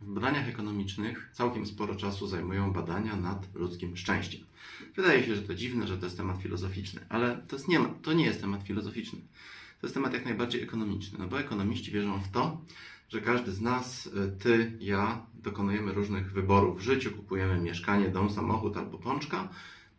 W badaniach ekonomicznych całkiem sporo czasu zajmują badania nad ludzkim szczęściem. Wydaje się, że to dziwne, że to jest temat filozoficzny, ale to, jest nie, to nie jest temat filozoficzny. To jest temat jak najbardziej ekonomiczny, no bo ekonomiści wierzą w to, że każdy z nas, y, ty, ja, dokonujemy różnych wyborów w życiu, kupujemy mieszkanie, dom, samochód albo pączka,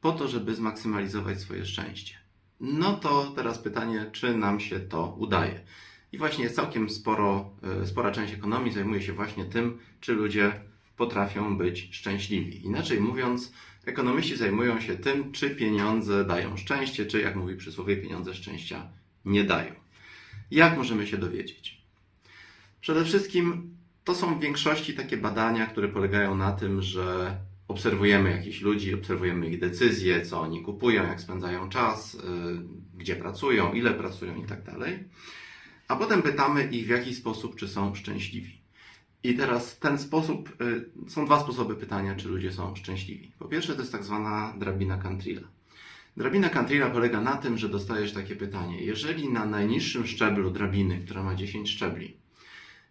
po to, żeby zmaksymalizować swoje szczęście. No to teraz pytanie, czy nam się to udaje? I właśnie całkiem sporo, y, spora część ekonomii zajmuje się właśnie tym, czy ludzie potrafią być szczęśliwi. Inaczej mówiąc, ekonomiści zajmują się tym, czy pieniądze dają szczęście, czy jak mówi przysłowie, pieniądze szczęścia nie dają. Jak możemy się dowiedzieć? Przede wszystkim to są w większości takie badania, które polegają na tym, że obserwujemy jakichś ludzi, obserwujemy ich decyzje, co oni kupują, jak spędzają czas, y, gdzie pracują, ile pracują i tak. A potem pytamy ich w jaki sposób, czy są szczęśliwi. I teraz ten sposób, y, są dwa sposoby pytania, czy ludzie są szczęśliwi. Po pierwsze, to jest tak zwana drabina Cantrilla. Drabina Cantrilla polega na tym, że dostajesz takie pytanie. Jeżeli na najniższym szczeblu drabiny, która ma 10 szczebli,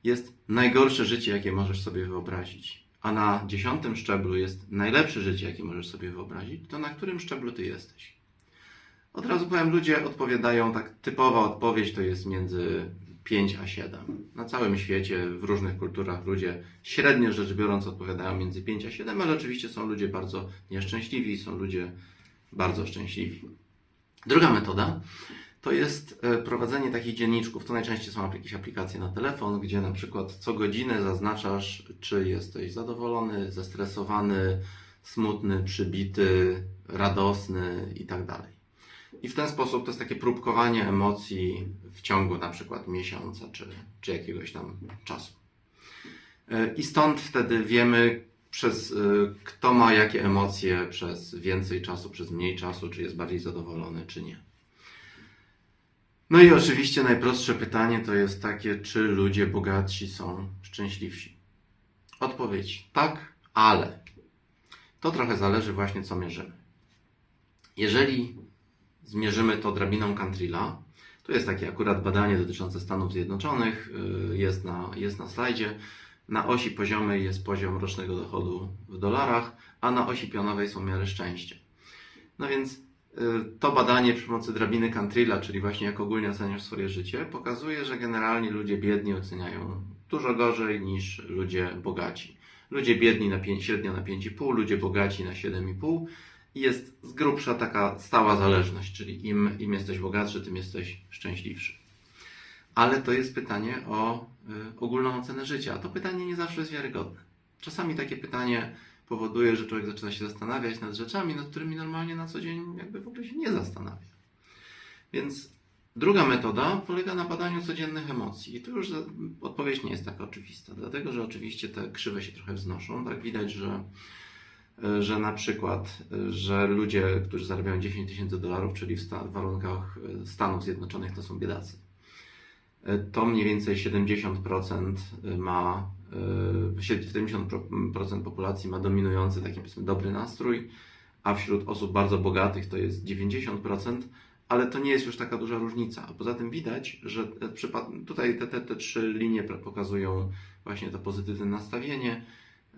jest najgorsze życie, jakie możesz sobie wyobrazić, a na dziesiątym szczeblu jest najlepsze życie, jakie możesz sobie wyobrazić, to na którym szczeblu ty jesteś? Od razu powiem, ludzie odpowiadają, tak typowa odpowiedź to jest między 5 a 7. Na całym świecie, w różnych kulturach ludzie średnio rzecz biorąc odpowiadają między 5 a 7, ale oczywiście są ludzie bardzo nieszczęśliwi, są ludzie bardzo szczęśliwi. Druga metoda to jest e, prowadzenie takich dzienniczków. To najczęściej są jakieś aplikacje na telefon, gdzie na przykład co godzinę zaznaczasz, czy jesteś zadowolony, zestresowany, smutny, przybity, radosny i tak. I w ten sposób to jest takie próbkowanie emocji w ciągu na przykład miesiąca czy, czy jakiegoś tam czasu. E, I stąd wtedy wiemy, przez e, kto ma jakie emocje przez więcej czasu, przez mniej czasu, czy jest bardziej zadowolony, czy nie. No i oczywiście najprostsze pytanie to jest takie, czy ludzie bogatsi są szczęśliwsi? Odpowiedź tak, ale to trochę zależy właśnie co mierzymy. Jeżeli zmierzymy to drabiną Cantrilla, to jest takie akurat badanie dotyczące Stanów Zjednoczonych, yy, jest na, jest na slajdzie. Na osi poziomej jest poziom rocznego dochodu w dolarach, a na osi pionowej są miary szczęścia. No więc y, to badanie przy pomocy drabiny Cantrilla, czyli właśnie jak ogólnie oceniasz swoje życie, pokazuje, że generalnie ludzie biedni oceniają dużo gorzej niż ludzie bogaci. Ludzie biedni na 5, średnio na 5,5, ludzie bogaci na 7,5 i jest z grubsza taka stała zależność, czyli im, im jesteś bogatszy, tym jesteś szczęśliwszy. Ale to jest pytanie o y, ogólną ocenę życia, a to pytanie nie zawsze jest wiarygodne. Czasami takie pytanie powoduje, że człowiek zaczyna się zastanawiać nad rzeczami, nad którymi normalnie na co dzień jakby w ogóle się nie zastanawia. Więc druga metoda polega na badaniu codziennych emocji. I tu już odpowiedź nie jest taka oczywista, dlatego że oczywiście te krzywe się trochę wznoszą. Tak widać, że, że na przykład, e, że ludzie, którzy zarabiają 10 tysięcy dolarów, czyli w, sta- w warunkach e, Stanów Zjednoczonych, to są biedacy. E, To mniej więcej 70% ma, e, 70% populacji ma dominujący taki powiedzmy dobry nastrój, a wśród osób bardzo bogatych to jest 90%, ale to nie jest już taka duża różnica. A poza tym widać, że przypad- tutaj te, te, te trzy linie pokazują właśnie to pozytywne nastawienie,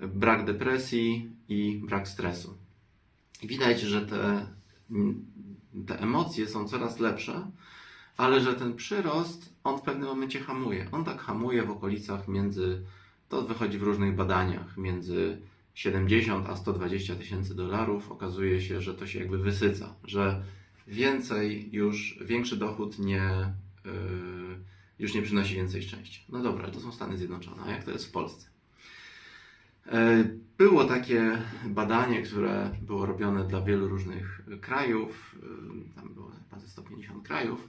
brak depresji i brak stresu. Widać, że te, te emocje są coraz lepsze, ale że ten przyrost, on w pewnym momencie hamuje. On tak hamuje w okolicach między, to wychodzi w różnych badaniach, między 70 a 120 tysięcy dolarów. Okazuje się, że to się jakby wysyca, że więcej już, większy dochód nie, yy, już nie przynosi więcej szczęścia. No dobra, ale to są Stany Zjednoczone, a jak to jest w Polsce? E, Było takie badanie, które było robione dla wielu różnych krajów, y, tam było chyba ze 150 krajów,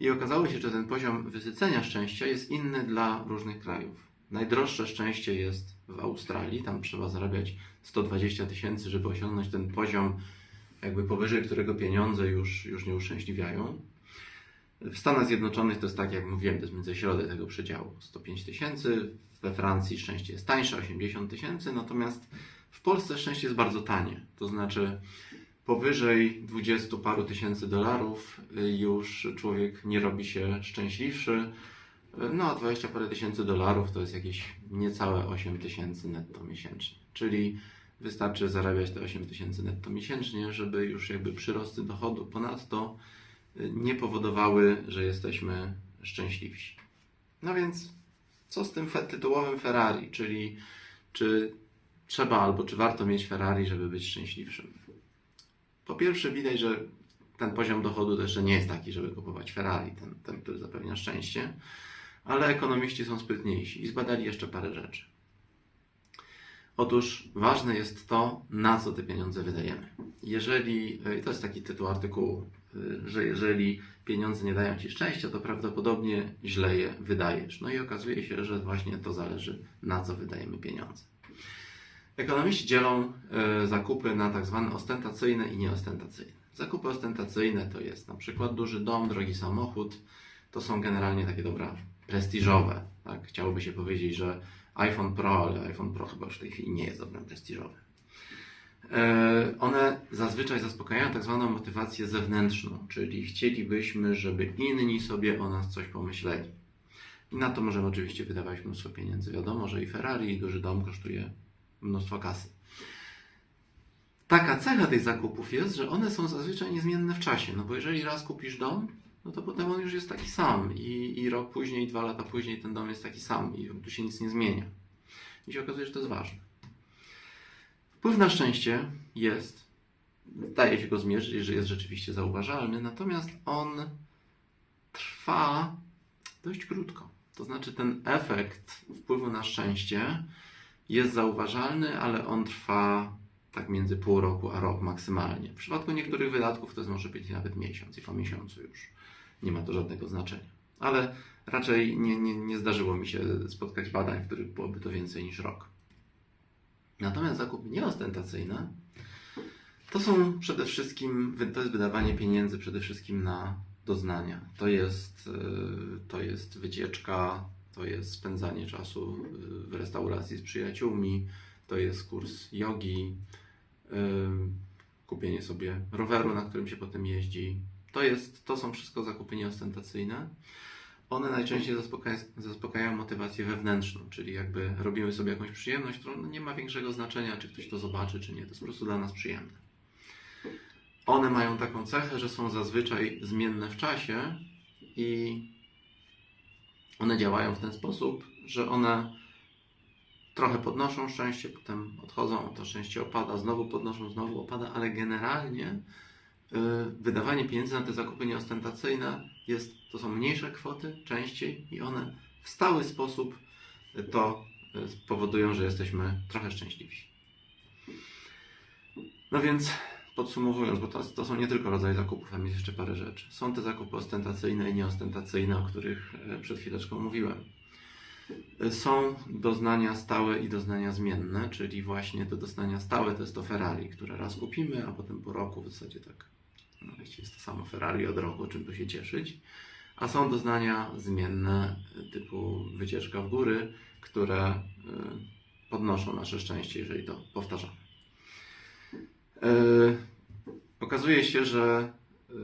i okazało się, że ten poziom wysycenia szczęścia jest inny dla różnych krajów. Najdroższe szczęście jest w Australii, tam trzeba zarabiać 120 tysięcy, żeby osiągnąć ten poziom, jakby powyżej którego pieniądze już, już nie uszczęśliwiają. W Stanach Zjednoczonych to jest tak, jak mówiłem, to jest między środek tego przedziału 105 tysięcy. We Francji szczęście jest tańsze, 80 tysięcy, natomiast w Polsce szczęście jest bardzo tanie. To znaczy powyżej 20 paru tysięcy dolarów y, już człowiek nie robi się szczęśliwszy, No, a 20 parę tysięcy dolarów to jest jakieś niecałe 8 tysięcy netto miesięcznie. Czyli wystarczy zarabiać te 8 tysięcy netto miesięcznie, żeby już jakby przyrosty dochodu ponadto y, nie powodowały, że jesteśmy szczęśliwsi. No więc co z tym tytułowym Ferrari, czyli czy trzeba albo czy warto mieć Ferrari, żeby być szczęśliwszym? Po pierwsze widać, że ten poziom dochodu jeszcze nie jest taki, żeby kupować Ferrari, ten, ten który zapewnia szczęście, ale ekonomiści są sprytniejsi i zbadali jeszcze parę rzeczy. Otóż ważne jest to, na co te pieniądze wydajemy. Jeżeli, to jest taki tytuł artykułu, że jeżeli pieniądze nie dają ci szczęścia, to prawdopodobnie źle je wydajesz. No i okazuje się, że właśnie to zależy, na co wydajemy pieniądze. Ekonomiści dzielą y, zakupy na tak zwane ostentacyjne i nieostentacyjne. Zakupy ostentacyjne to jest na przykład duży dom, drogi samochód. To są generalnie takie dobra prestiżowe. Tak? Chciałoby się powiedzieć, że iPhone Pro, ale iPhone Pro chyba już w tej chwili nie jest dobrem prestiżowym. E, One zazwyczaj zaspokajają tak zwaną motywację zewnętrzną, czyli chcielibyśmy, żeby inni sobie o nas coś pomyśleli. I na to możemy oczywiście wydawać mnóstwo pieniędzy. Wiadomo, że i Ferrari, i duży dom kosztuje mnóstwo kasy. Taka cecha tych zakupów jest, że one są zazwyczaj niezmienne w czasie. No bo jeżeli raz kupisz dom, no to potem on już jest taki sam i, i rok później, dwa lata później ten dom jest taki sam i tu się nic nie zmienia. I się okazuje, że to jest ważne. Wpływ na szczęście jest, daje się go zmierzyć, że jest rzeczywiście zauważalny, natomiast on trwa dość krótko. To znaczy ten efekt wpływu na szczęście jest zauważalny, ale on trwa tak między pół roku a rok maksymalnie. W przypadku niektórych wydatków to jest może być nawet miesiąc i po miesiącu już nie ma to żadnego znaczenia. Ale raczej nie, nie, nie zdarzyło mi się spotkać badań, w których byłoby to więcej niż rok. Natomiast zakupy nieostentacyjne to są przede wszystkim, to jest wydawanie pieniędzy przede wszystkim na doznania. To jest, yy, to jest wycieczka, to jest spędzanie czasu w restauracji z przyjaciółmi, to jest kurs jogi, yy, kupienie sobie roweru, na którym się potem jeździ. To, jest, to są wszystko zakupy nieostentacyjne. One najczęściej zaspokaja, zaspokajają motywację wewnętrzną, czyli jakby robimy sobie jakąś przyjemność, którą no nie ma większego znaczenia, czy ktoś to zobaczy, czy nie. To jest po prostu dla nas przyjemne. One mają taką cechę, że są zazwyczaj zmienne w czasie i one działają w ten sposób, że one trochę podnoszą szczęście, potem odchodzą, to szczęście opada, znowu podnoszą, znowu opada, ale generalnie y, wydawanie pieniędzy na te zakupy nieostentacyjne jest, to są mniejsze kwoty częściej i one w stały sposób to y, powodują, że jesteśmy trochę szczęśliwsi. No więc podsumowując, bo to, to są nie tylko rodzaje zakupów, tam jest jeszcze parę rzeczy. Są te zakupy ostentacyjne i nieostentacyjne, o których e, przed chwileczką mówiłem. E, Są doznania stałe i doznania zmienne, czyli właśnie te doznania stałe to jest to Ferrari, które raz kupimy, a potem po roku w zasadzie tak, no jest to samo Ferrari od roku, czym tu się cieszyć. A są doznania zmienne, e, typu wycieczka w góry, które podnoszą nasze szczęście, jeżeli to powtarzamy. E, okazuje się, że e,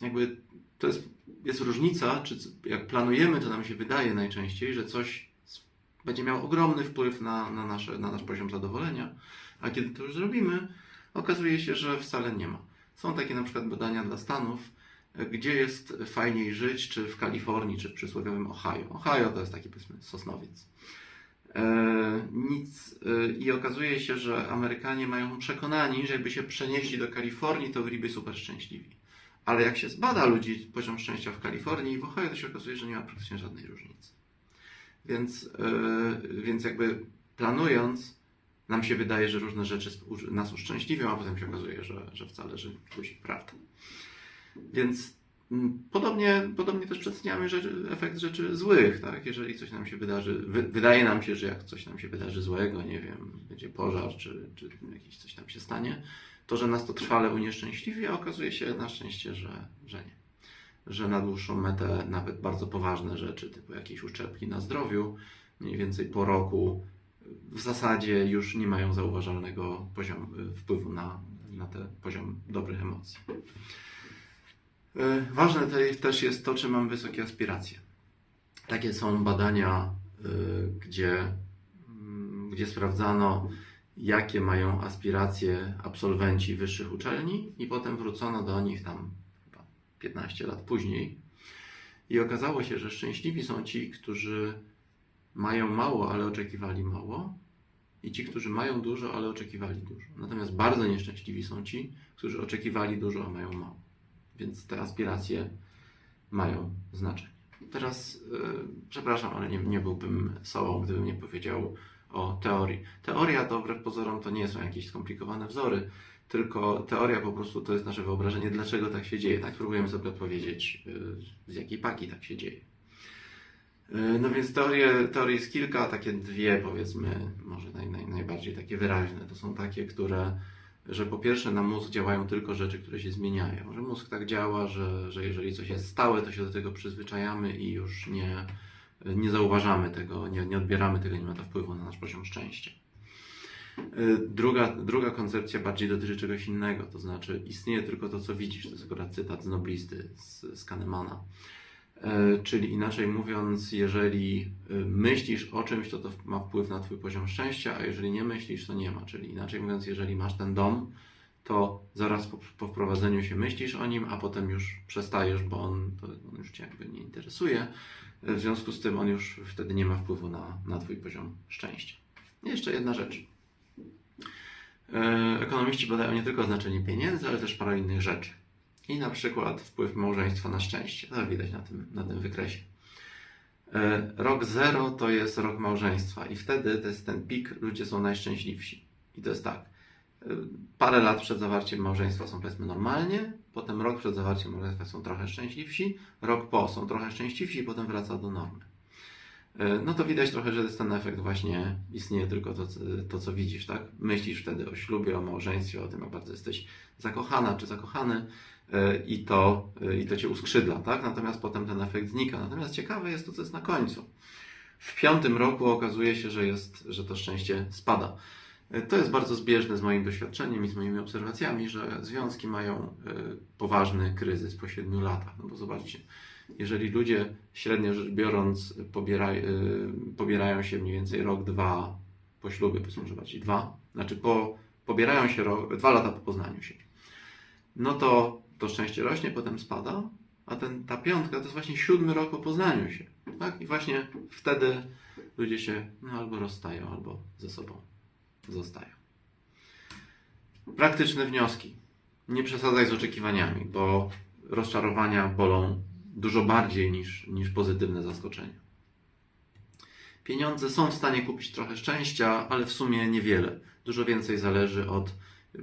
jakby to jest, jest różnica, czy jak planujemy, to nam się wydaje najczęściej, że coś będzie miało ogromny wpływ na, na, nasze, na nasz poziom zadowolenia, a kiedy to już zrobimy, okazuje się, że wcale nie ma. Są takie na przykład badania dla Stanów, e, gdzie jest fajniej żyć, czy w Kalifornii, czy w przysłowiowym Ohio. Ohio to jest taki powiedzmy sosnowiec. E, nic e, i okazuje się, że Amerykanie mają przekonani, że jakby się przenieśli do Kalifornii, to byliby super szczęśliwi. Ale jak się zbada ludzi poziom szczęścia w Kalifornii i w Ohio, to się okazuje, że nie ma praktycznie żadnej różnicy. Więc, e, więc jakby planując, nam się wydaje, że różne rzeczy nas uszczęśliwią, a potem się okazuje, że, że wcale, że guzik prawda. Więc Podobnie, podobnie też przeceniamy rzeczy, efekt rzeczy złych, tak? Jeżeli coś nam się wydarzy, wy, wydaje nam się, że jak coś nam się wydarzy złego, nie wiem, będzie pożar, czy, czy jakieś coś tam się stanie, to że nas to trwale unieszczęśliwi, a okazuje się na szczęście, że, że nie. Że na dłuższą metę nawet bardzo poważne rzeczy, typu jakieś uszczerbki na zdrowiu, mniej więcej po roku w zasadzie już nie mają zauważalnego poziomu, wpływu na, na ten poziom dobrych emocji. E, Ważne też jest to, czy mam wysokie aspiracje. Takie są badania, y, gdzie, mm, gdzie sprawdzano, jakie mają aspiracje absolwenci wyższych uczelni, i potem wrócono do nich tam chyba 15 lat później. I okazało się, że szczęśliwi są ci, którzy mają mało, ale oczekiwali mało, i ci, którzy mają dużo, ale oczekiwali dużo. Natomiast bardzo nieszczęśliwi są ci, którzy oczekiwali dużo, a mają mało. Więc te aspiracje mają znaczenie. Teraz, yy, przepraszam, ale nie, nie byłbym sobą, gdybym nie powiedział o teorii. Teoria to wbrew pozorom to nie są jakieś skomplikowane wzory, tylko teoria po prostu to jest nasze wyobrażenie, dlaczego tak się dzieje. Tak próbujemy sobie odpowiedzieć, yy, z jakiej paki tak się dzieje. Yy, No więc teorie, teorii jest kilka, takie dwie powiedzmy, może naj, naj, najbardziej takie wyraźne. To są takie, które, że po pierwsze na mózg działają tylko rzeczy, które się zmieniają. Że mózg tak działa, że, że jeżeli coś jest stałe, to się do tego przyzwyczajamy i już nie, nie zauważamy tego, nie, nie odbieramy tego, nie ma to wpływu na nasz poziom szczęścia. Yy, Druga, druga koncepcja bardziej dotyczy czegoś innego, to znaczy istnieje tylko to, co widzisz. To jest akurat cytat z Noblisty, z, z Kahnemana. E, Czyli inaczej mówiąc, jeżeli y, myślisz o czymś, to to ma wpływ na Twój poziom szczęścia, a jeżeli nie myślisz, to nie ma. Czyli inaczej mówiąc, jeżeli masz ten dom, to zaraz po, po wprowadzeniu się myślisz o nim, a potem już przestajesz, bo on, on już Cię jakby nie interesuje. E, W związku z tym on już wtedy nie ma wpływu na, na Twój poziom szczęścia. Jeszcze jedna rzecz. E, Ekonomiści badają nie tylko znaczenie pieniędzy, ale też parę innych rzeczy. I na przykład wpływ małżeństwa na szczęście. To widać na tym, na tym wykresie. E, Rok zero to jest rok małżeństwa i wtedy to jest ten pik, ludzie są najszczęśliwsi. I to jest tak. e, Parę lat przed zawarciem małżeństwa są powiedzmy normalnie, potem rok przed zawarciem małżeństwa są trochę szczęśliwsi, rok po są trochę szczęśliwsi i potem wraca do normy. E, No to widać trochę, że jest ten efekt właśnie istnieje tylko to, to, co widzisz, tak? Myślisz wtedy o ślubie, o małżeństwie, o tym, jak bardzo jesteś zakochana czy zakochany i to, e, i to cię uskrzydla, tak? Natomiast potem ten efekt znika. Natomiast ciekawe jest to, co jest na końcu. W piątym roku okazuje się, że, jest, że to szczęście spada. E, To jest bardzo zbieżne z moim doświadczeniem i z moimi obserwacjami, że związki mają e, poważny kryzys po siedmiu latach. No bo zobaczcie, jeżeli ludzie średnio rzecz biorąc pobiera, pobierają się mniej więcej rok, dwa po ślubie, powiedzmy, że bardziej dwa, znaczy po, pobierają się rok, dwa lata po poznaniu się, no to to szczęście rośnie, potem spada, a ten, ta piątka to jest właśnie siódmy rok po poznaniu się. Tak? I właśnie wtedy ludzie się no, albo rozstają, albo ze sobą zostają. Praktyczne wnioski. Nie przesadzaj z oczekiwaniami, bo rozczarowania bolą dużo bardziej niż, niż pozytywne zaskoczenia. Pieniądze są w stanie kupić trochę szczęścia, ale w sumie niewiele. Dużo więcej zależy od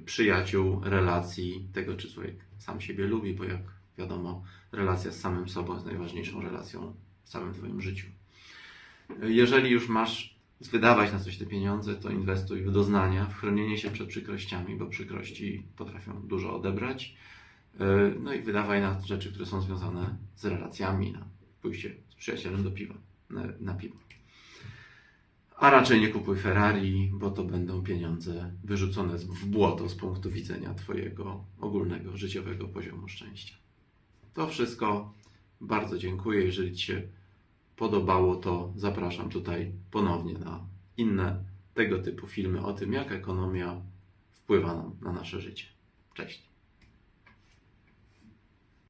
przyjaciół, relacji, tego czy człowiek sam siebie lubi, bo jak wiadomo, relacja z samym sobą jest najważniejszą relacją w całym Twoim życiu. Jeżeli już masz wydawać na coś te pieniądze, to inwestuj w doznania, w chronienie się przed przykrościami, bo przykrości potrafią dużo odebrać. No i wydawaj na rzeczy, które są związane z relacjami, na pójście z przyjacielem do piwa, na, na piwo. A raczej nie kupuj Ferrari, bo to będą pieniądze wyrzucone w błoto z punktu widzenia Twojego ogólnego życiowego poziomu szczęścia. To wszystko. Bardzo dziękuję. Jeżeli Ci się podobało, to zapraszam tutaj ponownie na inne tego typu filmy o tym, jak ekonomia wpływa na, na nasze życie. Cześć.